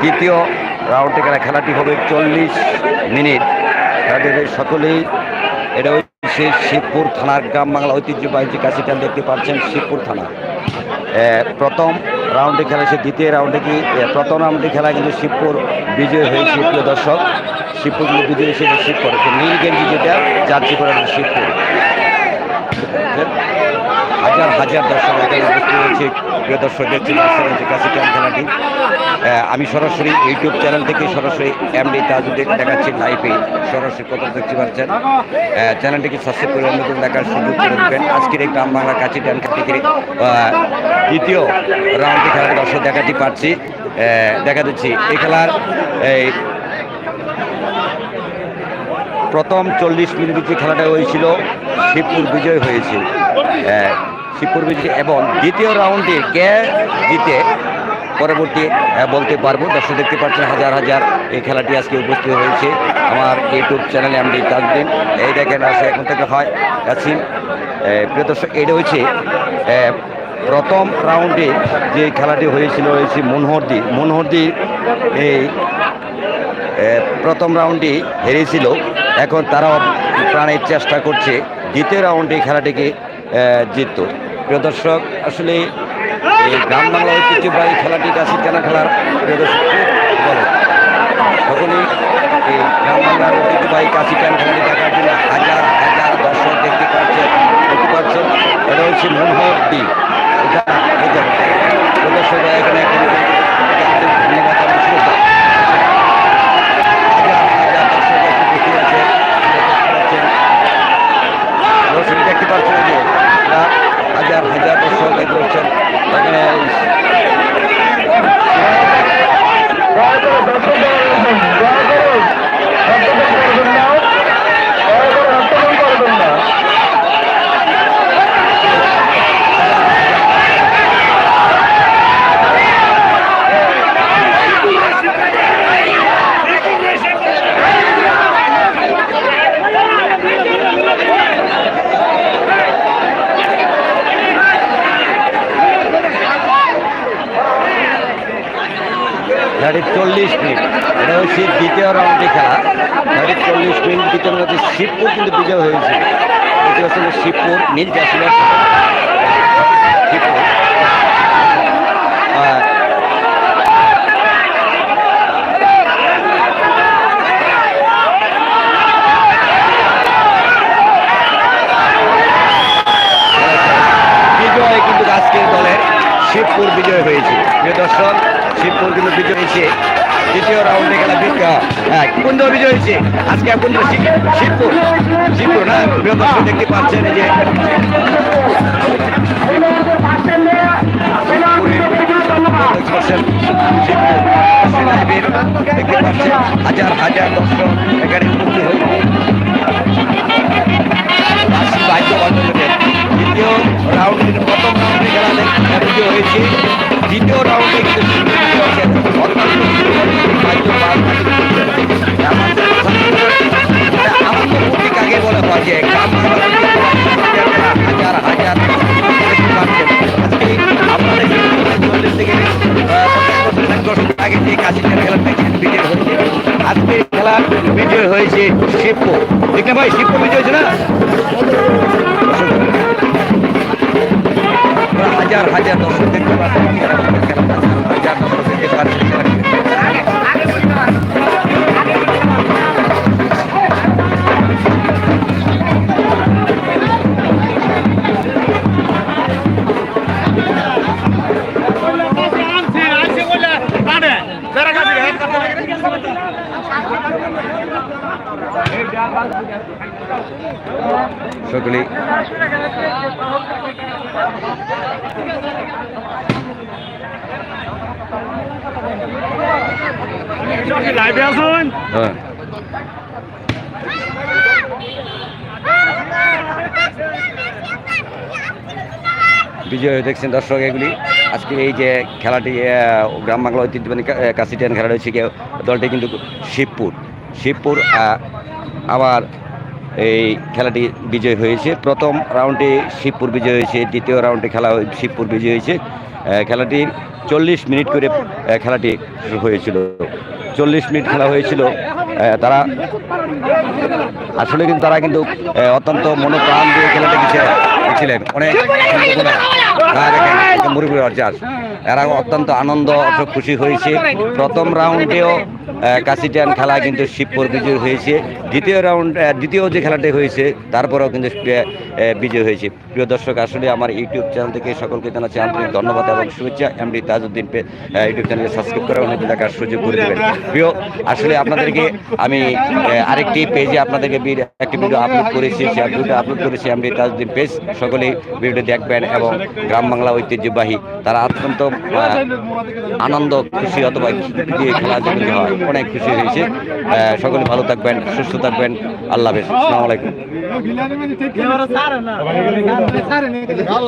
দ্বিতীয় রাউন্ডে খেলা খেলাটি হবে চল্লিশ মিনিট। খেলাটি সকলেই এটা হচ্ছে শিবপুর থানার গ্রাম বাংলা ঐতিহ্যবাহী কাশিটান দেখতে পাচ্ছেন, শিবপুর থানা। প্রথম রাউন্ডে খেলা, সে দ্বিতীয় রাউন্ডে কি? প্রথম রাউন্ডে খেলা কিন্তু শিবপুর বিজয় হয়েছে, প্রিয় দর্শক। শিবপুর বিজয় হিসেবে শিবপুর। নীল গেঞ্জি যেটা, জার্সি করে শিবপুর। হাজার হাজার দর্শক হয়েছে প্রিয় দর্শক দেখছেন কাশিটান খেলাটি। আমি সরাসরি ইউটিউব চ্যানেল থেকে সরাসরি এমডি তাজুদ্দিন দেখাচ্ছি লাইভে। সরাসরি কথা দেখতে পাচ্ছেন। চ্যানেলটিকে সাবস্ক্রাইব করে নতুন দেখার সুযোগ করে দেবেন। আজকের এই গ্রাম বাংলা কাছি ট্যান থেকে দ্বিতীয় রাউন্ডে খেলার দর্শক দেখাতে পারছি। দেখা দিচ্ছি। এই খেলার, এই প্রথম চল্লিশ মিনিটে যে খেলাটা হয়েছিল, শিবপুর বিজয় হয়েছে। শিবপুর এবং দ্বিতীয় রাউন্ডে কে জিতে পরবর্তী বলতে পারব। দর্শক দেখতে পাচ্ছেন হাজার হাজার এই খেলাটি আজকে উপস্থিত হয়েছে। আমার ইউটিউব চ্যানেলে আমি তাজদিন এই দেখেন আসে এখন থেকে হয় কাছিম প্রিয় দর্শক এটা আহ, প্রথম রাউন্ডে যে খেলাটি হয়েছিল হয়েছে মনোহরদি। মনোহরদি এই প্রথম রাউন্ডে হেরেছিল। এখন তারাও প্রাণের চেষ্টা করছে দ্বিতীয় রাউন্ডে খেলাটিকে জিতত। প্রিয় দর্শক, আসলে এই গ্রাম বাংলা ঐতিহ্যবাহী খেলাটি কাছে কেনা খেলার প্রিয় দর্শক বড় সকলেই এই গ্রাম বাংলার ঐতিহ্যবাহী কাশি ক্যান খেলাটি দেখার জন্য হাজার হাজার দর্শক দেখতে পাচ্ছেন দেখতে পাচ্ছেন। এটা হচ্ছে মনোহর দ্বীপ এই যে প্রিয় দর্শক এখানে ধন্যবাদ আমি শ্রদ্ধা দর্শক দেখতে পাচ্ছেন যে এরা হাজার হাজার দর্শক এই করছেন এখানে দয়া করে দর্শক দয়া করে হস্তক্ষেপ করবেন না দয়া করে হস্তক্ষেপ করবেন না গাড়ির চল্লিশ মিনিট। এটা হচ্ছে দ্বিতীয় রাউন্ডে খেলা। গাড়ির চল্লিশ মিনিট ভিতরে মধ্যে শিবপুর কিন্তু বিজয় হয়েছে। এটি হচ্ছে শিবপুর, নীল জাসিমের শিবপুর। বিজয় কিন্তু আজকের দলের শিবপুর বিজয় হয়েছে। প্রিয় দর্শক শিবপুর কিন্তু বিজয় হয়েছে। দ্বিতীয় রাউন্ডে খেলা হ্যাঁ। কোন দল বিজয় হয়েছে। আজকে কোন দল শিব- শিবপুর। শিবপুর না দর্শক দেখতে পাচ্ছেন যে দেখতে হাজার হাজার দর্শক। আগে যে কাশিটার খেলা বিজয় হয়েছে আজকে খেলা বিজয় হয়েছে শিবপুর ঠিক না ভাই শিবপুর বিজয় হয়েছে না? হাজার হাজার দর্শক দেখতে পাচ্ছেন। সকলেই লাইভে আসুন হ্যাঁ। বিজয় হয়ে দেখছেন দর্শক এগুলি। আজকে এই যে খেলাটি গ্রাম বাংলা ঐতিহ্যবাহী কা- আহ, কাশিটিয়ান খেলা রয়েছে কি দলটি কিন্তু শিবপুর শিবপুর আবার এই খেলাটি বিজয় হয়েছে। প্রথম রাউন্ডে শিবপুর বিজয় হয়েছে দ্বিতীয় রাউন্ডে খেলা হয়ে- শিবপুর বিজয় হয়েছে। খেলাটি চল্লিশ মিনিট করে খেলাটি হয়েছিল। চল্লিশ মিনিট খেলা হয়েছিল তারা আসলে কিন্তু তারা কিন্তু অত্যন্ত মনোপ্রাণ দিয়ে খেলাটা ছিলেন অনেক চাষ এরা অত্যন্ত আনন্দ খুশি হয়েছে। প্রথম রাউন্ডেও কাশিটান খেলা কিন্তু শিবপুর বিজয় হয়েছে। দ্বিতীয় রাউন্ড দ্বিতীয় যে খেলাটি হয়েছে, তারপরেও কিন্তু বিজয় হয়েছে। প্রিয় দর্শক, আসলে আমার ইউটিউব চ্যানেল থেকে সকলকে জানাচ্ছি আন্তরিক ধন্যবাদ এবং শুভেচ্ছা। এমডি তাজউদ্দিন ইউটিউব চ্যানেলকে সাবস্ক্রাইব করে অনেক দেখার সুযোগ করে দেবেন। প্রিয়, আসলে আপনাদেরকে আমি আরেকটি পেজে আপনাদেরকে একটি ভিডিও আপলোড করেছি। সেই ভিডিও আপলোড করেছি এমডি তাজউদ্দিন পেজ সকলেই ভিডিও দেখবেন এবং গ্রাম বাংলা ঐতিহ্যবাহী তারা অত্যন্ত আনন্দ, খুশি অথবা দিয়ে খেলা যেগুলি হয়, অনেক খুশি হয়েছে। সকলে ভালো থাকবেন, সুস্থ থাকবেন। আল্লাহ হাফেজ। আসসালামু আলাইকুম।